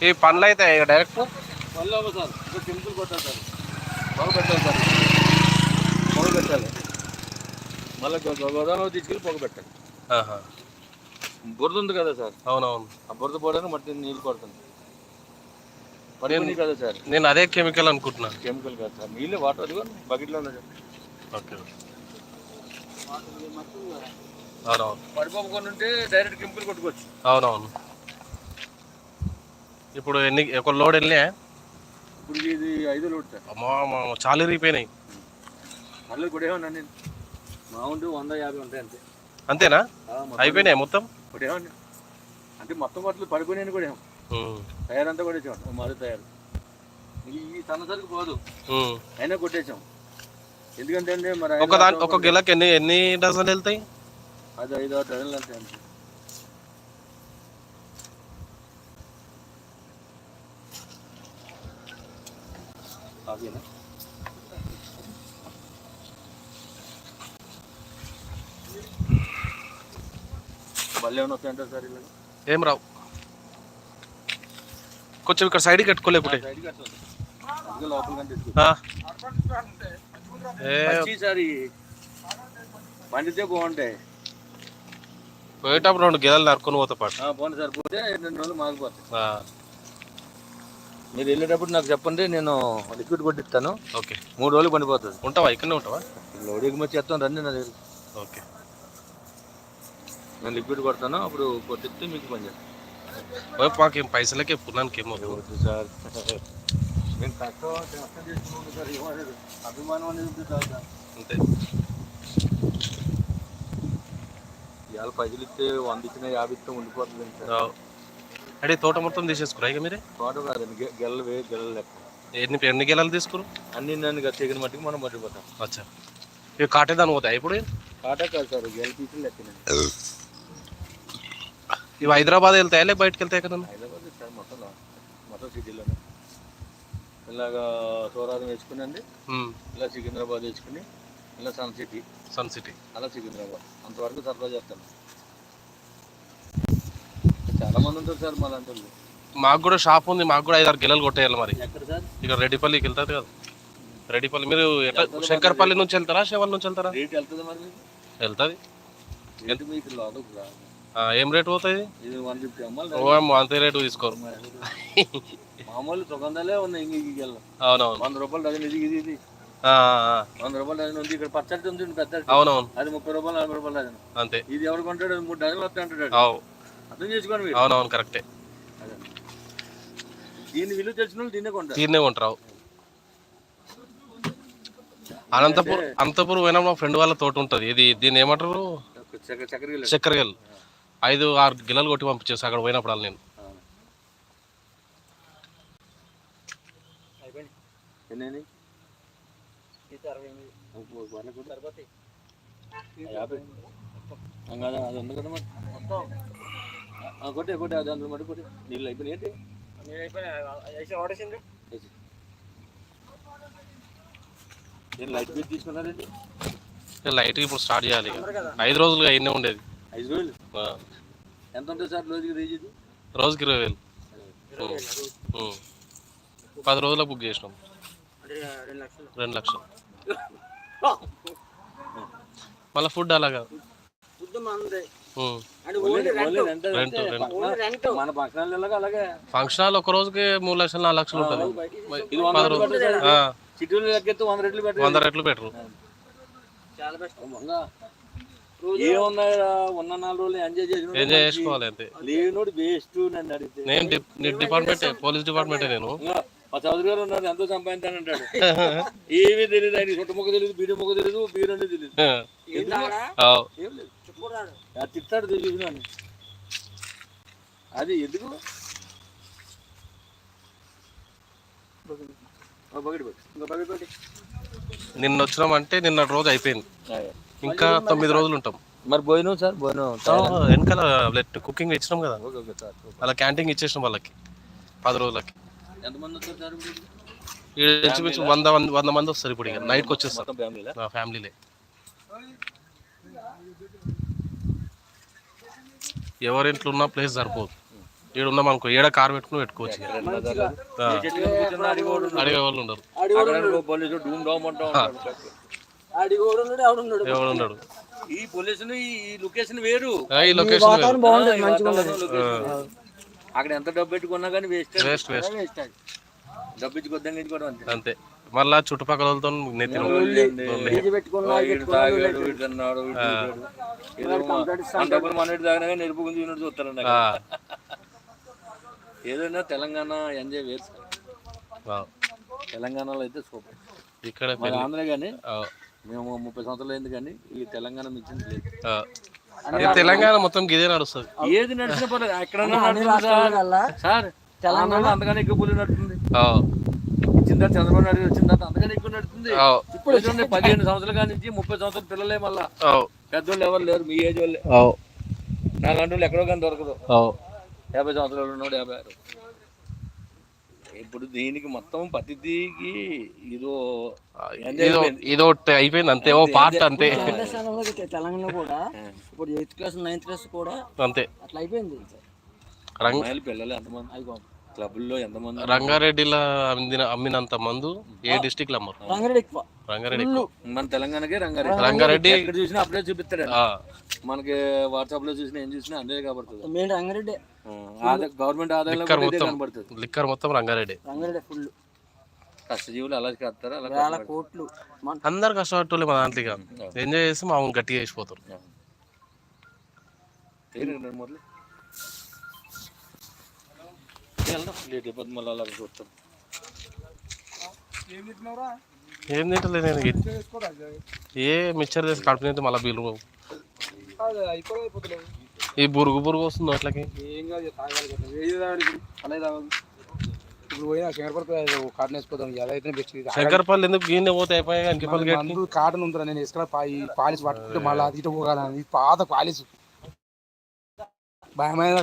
ఈ పనులు అయితే డైరెక్ట్ పనులు అవ్వ సార్ ఒక టెంపుల్ కొట్టాలి సార్ బాగు పెట్టాలి సార్ పొగ పెట్టాలి. మళ్ళీ గోదావరి తీసుకెళ్ళి పొగ బురద ఉంది కదా సార్? అవునవును. ఆ బురద పోవడానికి మట్టి నీళ్ళు పడుతుంది పడిపోయి కదా సార్? నేను అదే కెమికల్ అనుకుంటున్నాను. కెమికల్ కాదు సార్. నీళ్ళే వాటర్ అదిగో బకెట్లో ఉన్నది ఓకే అవునవును. పడిపోకుండా ఉంటే డైరెక్ట్ కెమికల్ కొట్టుకోవచ్చు. అవునవును. ఇప్పుడు ఎన్ని ఒక లోడ్ వెళ్ళినాయా? ఇప్పుడు ఇది ఐదు లోడ్ సార్. అమ్మా చాలా ఇరిగిపోయినాయి మళ్ళీ కూడా ఏమన్నా మామూలు వంద యాభై ఉంటాయి అంతే. అంతేనా? అయిపోయినాయి మొత్తం? ఏమన్నా అంటే మొత్తం వాటిలో పడిపోయినాయి కూడా ఏమో. తయారంతా కొట్టేసాం మరీ తయారు. ఈ సన్నసరికి పోదు. అయినా కొట్టేసాం. ఎందుకంటే అండి మరి ఒక దాని ఒక గిలకి ఎన్ని ఎన్ని డజన్లు వెళ్తాయి? అది ఐదు ఆరు టన్నులు అంతే అంతే అదేనా మళ్ళీ ఏమైనా వస్తాయంటారు సార్ ఇలా ఏం రావు. కొంచెం ఇక్కడ సైడ్కి కట్టుకోలేకుంటే సైడ్కి అట్లా ఉంది. అందుకే లోపల కంటే ఆ. ఏ ఈసారి పండితే బాగుంటాయి. పోయేటప్పుడు రెండు గిలలు నరుకొని పోతా పాటు. పోనీ సార్ పోతే రెండు రోజులు మాగిపోతాయి మీరు వెళ్ళేటప్పుడు నాకు చెప్పండి నేను లిక్విడ్ కొట్టిస్తాను. ఓకే. మూడు రోజులు పండిపోతుంది. ఉంటావా? ఇక్కడనే ఉంటావా? లోడ్ ఎగుమతి చేస్తాను రండి నా దగ్గర ఓకే. నేను లిక్విడ్ కొడతాను అప్పుడు కొట్టిస్తే మీకు పని చేస్తాను మాకేం పైసలకి పున్నానికి ఏమో వద్దు సార్. నేను తక్కువ అభిమానం అనేది అంతే ఇవాళ పైసలు ఇస్తే వంద ఇచ్చిన యాభై ఇస్తే ఉండిపోతుంది సార్. అడే తోట మొత్తం తీసేసుకురా ఇక మీరే. తోట కాదండి గె- గెల్లలు వే గెల్లలు లెక్క. ఎన్ని ఎన్ని గిలాలు తీసుకురు? అన్ని నన్ను తెగిన మట్టికి మనం పట్టిపోతాం అచ్చా. ఇక కాటేదాన్ని పోతాయి ఇప్పుడు? కాటా కాదు సార్ గెల పీసులు లెక్క ఇవి హైదరాబాద్ వెళ్తాయా లేక బయటకు వెళ్తాయి కదా హైదరాబాద్ సార్ మొత్తం మొత్తం సిటీలోనే. ఇలాగా సోరారం వేసుకునండి ఇలా సికింద్రాబాద్ వేసుకుని ఇలా సన్ సిటీ. Sun city. అలా సికింద్రాబాద్. అంతవరకు సరఫరా చేస్తాను చాలా మంది ఉంటారు సార్ మా లాంటి. మాకు కూడా షాప్ ఉంది మాకు కూడా ఐదారు గిల్లలు కొట్టేయాలి మరి. ఎక్కడ సార్? ఇక రెడ్డిపల్లికి వెళ్తారు కదా. రెడ్డిపల్లి మీరు ఎట్లా శంకర్పల్లి నుంచి వెళ్తారా శివల్ నుంచి వెళ్తారా? వెళ్తుంది ఏం రేట్ పోతుంది ఇది వన్ ఫిఫ్టీ అమ్మాలి. అంతే రేటు తీసుకోరు. మామూలు సుగంధాలే ఉన్నాయి ఇంక అవునవును. వంద రూపాయలు డజన్ ఇది ఇది వంద రూపాయలు డజన్ ఉంది ఇక్కడ పచ్చడి ఉంది పెద్ద అవునవును. అది ముప్పై రూపాయలు నలభై రూపాయలు డజన్. అంతే. ఇది ఎవరు కొంటాడు మూడు డజన్లు వస్తాయి అంటాడు అర్థం చేసుకోండి మీరు. అవునవును కరెక్టే. అదే. దీని విలువ తెలిసిన వాళ్ళు దీన్నే కొంటారు. తీరినే ఉంటారు అనంతపూర్ అనంతపూర్ పోయినా మా ఫ్రెండ్ వాళ్ళ తోట ఉంటుంది. ఇది దీన్ని ఏమంటారు? చక్కెర చక్కెర గిన్నె. చక్కెర గెల్ ఐదు ఆరు గిల్లలు కొట్టి పంపించేసి అక్కడ పోయినప్పుడు నేను. కొట్టే కొట్టే అది అందులో కొట్టే. నీళ్ళు అయిపోయినాయి ఏంటి? లైట్ బిల్ తీసుకున్నారండి లైట్ ఇప్పుడు స్టార్ట్ చేయాలి. ఐదు రోజులుగా అయినే ఉండేది. ఐదు రోజులు? ఆ, ఎంత ఉంటుంది సార్ రోజుకి రేజ్ ఇది రోజుకి ఇరవై వేలు. పది రోజులకు బుక్ చేసినాం. రెండు లక్షలు. మళ్ళీ ఫుడ్ అలాగా. ఫంక్షన్ హాల్ ఒక రోజుకి మూడు లక్షలు నాలుగు లక్షలు ఉంటుంది. పది రోజులు. వంద రెట్లు పెట్టారు. వంద రెట్లు పెట్టరు ఏమున్నా ఉన్న నాలుగు రోజులు ఎంజాయ్ చేసిన ఎంజాయ్ చేసుకోవాలి అంతే. లేనోడు బెస్ట్ నన్ను అడిగితే. నేను డిపార్ట్మెంటే పోలీస్ డిపార్ట్మెంటే నేను? మా చౌదరి గారు ఉన్నారు ఎంతో సంపాదించాను అంటాడు ఏమీ తెలియదు ఆయన చుట్ట మొక్క తెలియదు బీడి మొక్క తెలియదు బీరు అంటే తెలియదు తిట్టాడు తెలియదు నన్ను. అది ఎందుకు? నిన్న వచ్చినామంటే నిన్న రోజు అయిపోయింది. ఇంకా తొమ్మిది రోజులు ఉంటాం మరి భోజనం సార్? భోజనం వెనకాల లెట్ కుకింగ్ ఇచ్చినాం కదా. Okay okay sir. అలా క్యాంటీన్ ఇచ్చేసినాం వాళ్ళకి పది రోజులకి. ఎంతమంది సార్ ఇంచుమించు వంద వంద మంది వస్తారు ఇప్పుడు ఇక. నైట్కి వచ్చేస్తారు. నా ఫ్యామిలీలే ఎవరింట్లో ఉన్న ప్లేస్ సరిపోదు. ఈడ ఉన్నాం అనుకో ఏడ కార్ పెట్టుకుని పెట్టుకోవచ్చు. అడిగే వాళ్ళు ఉండరు. అక్కడ పోలీసులు డూమ్ డౌమ్ అంటూ ఉంటాడు. ఎవడు ఉండడు ఈ పోలీసులు ఈ లొకేషన్ వేరు. ఆ, ఈ లొకేషన్ బాగుంటుంది మంచిగా అక్కడ ఎంత డబ్బు పెట్టుకున్నా కానీ వేస్ట్ వేస్ట్ వేస్ట్ డబ్బు ఇచ్చి కొద్దిగా ఇచ్చుకోవడం అంతే. అంతే. మళ్ళా చుట్టుపక్కల వాళ్ళతో. ఏదో మా- మన తాగినా నెరుపు గుంజి చూస్తారండి ఏదైనా తెలంగాణ ఎంజాయ్ వేరు. తెలంగాణలో అయితే సూపర్. ఇక్కడ ఆంధ్ర కానీ మేము ముప్పై సంవత్సరాలు అయింది కానీ ఈ తెలంగాణ మించింది లేదు. తెలంగాణ మొత్తం గిదే నడుస్తుంది. ఏది నడిచినా పర్లేదు నడుస్తుంది సార్. తెలంగాణలో అంతగానే ఎక్కువ పులి నడుతుంది తర్వాత చంద్రబాబు నాయుడు వచ్చిన తర్వాత అంతగానే ఎక్కువ నడుతుంది ఆ, ఇప్పుడు చూడండి పదిహేను సంవత్సరాల కాడి నుంచి ముప్పై సంవత్సరాల పిల్లలే మళ్ళా. ఆ, పెద్దోళ్ళు ఎవరు లేరు మీ ఏజ్ వాళ్ళే వాళ్ళు ఎక్కడో కానీ దొరకదు ఆ. యాభై సంవత్సరాలు ఉన్నాడు యాభై ఆరు. ఇప్పుడు దీనికి మొత్తం ప్రతిదీకి ఇదో ఇదో అయిపోయింది. అంతే ఓ పార్ట్ అంతే. తెలంగాణ కూడా ఇప్పుడు ఎయిత్ క్లాస్ నైన్త్ క్లాస్ కూడా అంతే. అట్లా అయిపోయింది. పిల్లలు ఎంతమంది? క్లబ్లో ఎంతమంది రంగారెడ్డిలో అమ్మిన అమ్మినంత మందు ఏ డిస్టిక్లో అమ్మరు? రంగారెడ్డి ఎక్కువ. రంగారెడ్డి ఎక్కువ. మన తెలంగాణకే రంగారెడ్డి. రంగారెడ్డి ఎక్కడ చూసినా అప్పుడే చూపిస్తాడు ఆ, మనకి వాట్సాప్లో చూసినా ఏం చూసినా అదే కనబడుతుంది. మెయిన్ రంగారెడ్డి. ఆదాయ గవర్నమెంట్ ఆదాయంలో కూడా ఇదే కనబడుతుంది. లిక్కర్ మొత్తం రంగారెడ్డి. రంగారెడ్డి ఫుల్ కష్టజీవులు అలా కడతారు? అలా వేల కోట్లు. మన అందరు కష్టపడేటోళ్ళే మా దాంట్లో ఇక. ఎంజాయ్ చేసి మా గట్టిగా చేసిపోతారు. కడతారు మొదలు వెళ్దాం లేట్ అయిపోతుంది మళ్ళీ అలా చూస్తాం. ఏం తింటలే నేను. ఏ మిక్చర్ చేసి కడుపు తింటే మళ్ళీ బిల్లు ఈ బురుగు బురుగు వస్తుంది అట్లకి. శంకరపల్లి ఎందుకు గీనె పోతే అయిపోయాయి అంకిపల్లి కాటన్ ఉందిరా నేను ఈ పాలిస్ పట్టుకుంటే మళ్ళీ అది ఇటు పోగలను ఇది పాత పాలిస్ భయమైన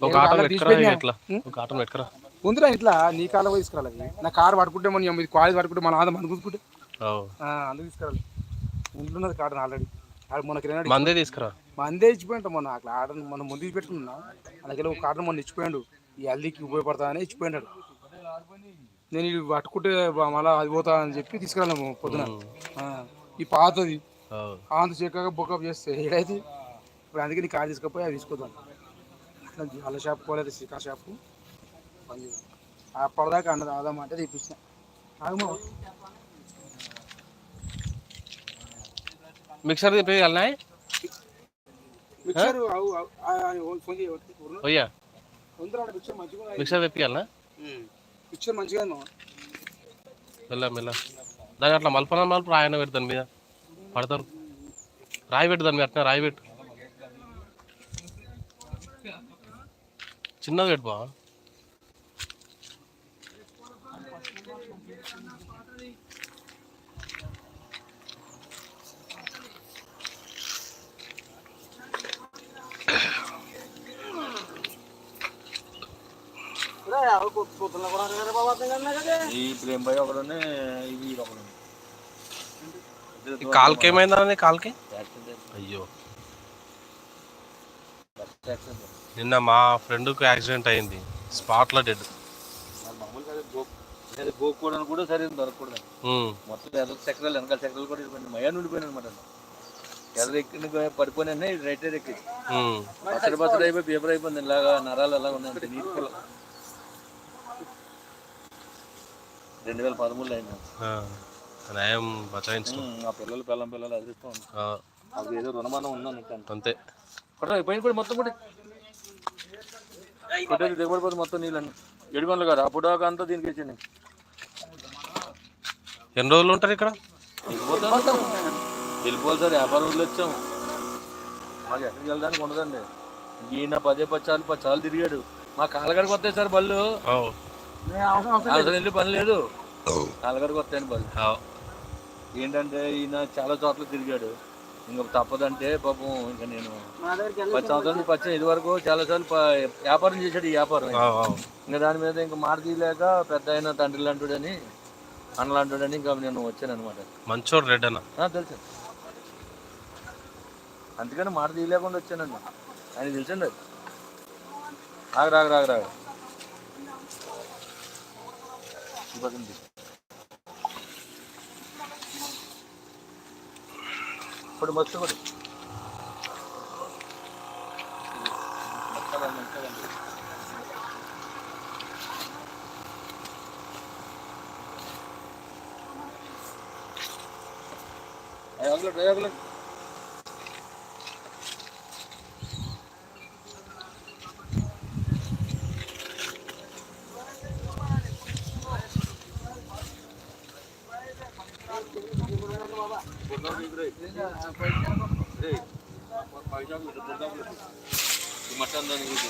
ఒక ఆటో పెట్టుకురా ఇట్లా. ఒక ఆటో పెట్టుకురా. ఉందిరా ఇట్లా నీ పోయి తీసుకురాలి. నా కారు పట్టుకుంటే మన ఇది క్వాలిటీ పట్టుకుంటే మన ఆదా ఓ. అందుకు తీసుకురాలి. ఇంట్లో ఉన్నది కాటన్ ఆల్రెడీ. మొన్న కిరాణా మందే తీసుకురా. మందే ఇచ్చిపోయింట మొన్న. అట్లా ఆడని మనం ముందు పెట్టుకున్నా. అలాగే ఒక కాటన్ మొన్న ఇచ్చిపోయాడు. ఈ హల్దీకి ఉపయోగపడతానని ఇచ్చిపోయినాడు నేను ఇది పట్టుకుంటే మళ్ళా అది పోతా అని చెప్పి తీసుకురాలేము పొద్దున. ఈ పాతది. ఆంత చెక్కగా బుకప్ చేస్తే ఏడైతే ఇప్పుడు అందుకే నీ కార్ తీసుకపోయి అది తీసుకోదాం అట్లా అల్ల షాప్ పోలేదు సికా షాపు చేద్దాం. అప్పటిదాకా అన్నది ఆదాం అంటే తెప్పించిన. ఆగమా మిక్సర్ తిప్పి వెళ్ళినాయి మిక్సర్ ఆ, ఆ, ఫోన్ చేయ మంచిగా ఉన్నది. మిక్సర్ తిప్పి వెళ్ళినా మిక్సర్ మంచిగా ఉంది మామ. మెల్ల మెల్ల. దాని అట్లా మలపన మలుపు రాయన పెడతాను మీద. పడతారు రాయి పెట్టు దాని మీద అట్లా రాయి పెట్టు. చిన్నది పెట్టు బా ఈ ప్రేమ్ భాయ్ ఒకడునే ఇవి ఒకడు ఈ కాలుకి ఏమైందా కాలుకి అయ్యో నిన్న మా ఫ్రెండ్కి యాక్సిడెంట్ అయింది. స్పాట్లో డెడ్. మామూలుగా అది గో- లేదు, గోక్కోవడానికి కూడా సరైన దొరకకూడదు. మొత్తం ఎర్ర చక్రాలు వెనకాల చక్రాలు కూడా ఇరిపోయింది మయా నుండిపోయిన అనమాట ఎర్ర ఎక్కి పడిపోయినా రైట్ సైడ్ ఎక్కి బచ్చడి బచ్చడి అయిపోయి పేపర్ అయిపోయింది. ఇలాగా నరాలు ఎలా ఉన్నాయి నీటి పొలం రెండు వేల పదమూడులో అయింది. నయం బచాయించు ఉమ్, ఆ పిల్లలు పిల్లం పిల్లలు అదిరిస్తూ ఏదో రుణమానం ఉందని అంతే. కొట్ట పైన కూడా మొత్తం కూడా. కొట్టేది దిగబడిపోతే మొత్తం నీళ్ళని ఎడుగొండలు కాదు అప్పుడు దాకా అంతా దీనికి ఇచ్చింది. ఎన్ని రోజులు ఉంటారు ఇక్కడ? వెళ్ళిపోవాలి సార్ వ్యాపారం వదిలి వచ్చాం మాకు ఎక్కడికి వెళ్ళడానికి ఉండదండి. ఈయన పదే పచ్చాలు పచ్చాలు తిరిగాడు. మా కాలగడికి వస్తాయి సార్ బళ్ళు. అసలు వెళ్ళి పని లేదు. కాలగడికి వస్తాయని బళ్ళు. ఏంటంటే ఈయన చాలా చోట్ల తిరిగాడు. ఇంకా తప్పదంటే పాపం ఇంకా నేను పది సంవత్సరాల నుంచి పచ్చిన ఇది వరకు చాలాసార్లు వ్యాపారం చేశాడు ఈ వ్యాపారం. ఇంకా దాని మీద ఇంకా మాట తీయలేక పెద్ద అయిన తండ్రి లాంటిడని అన్నలాంటిడని ఇంకా నేను వచ్చాను అనమాట మంచోడు రెడ్ అన్న తెలుసు. అందుకని మాట తీయలేకుండా వచ్చానండి ఆయన తెలుసండి అది. రాగ రాగ రాగ రాగ ఇప్పుడు మొత్తం కూడా డ్రైవర్లకు అయ్యోగలేదు మటన్ గురించి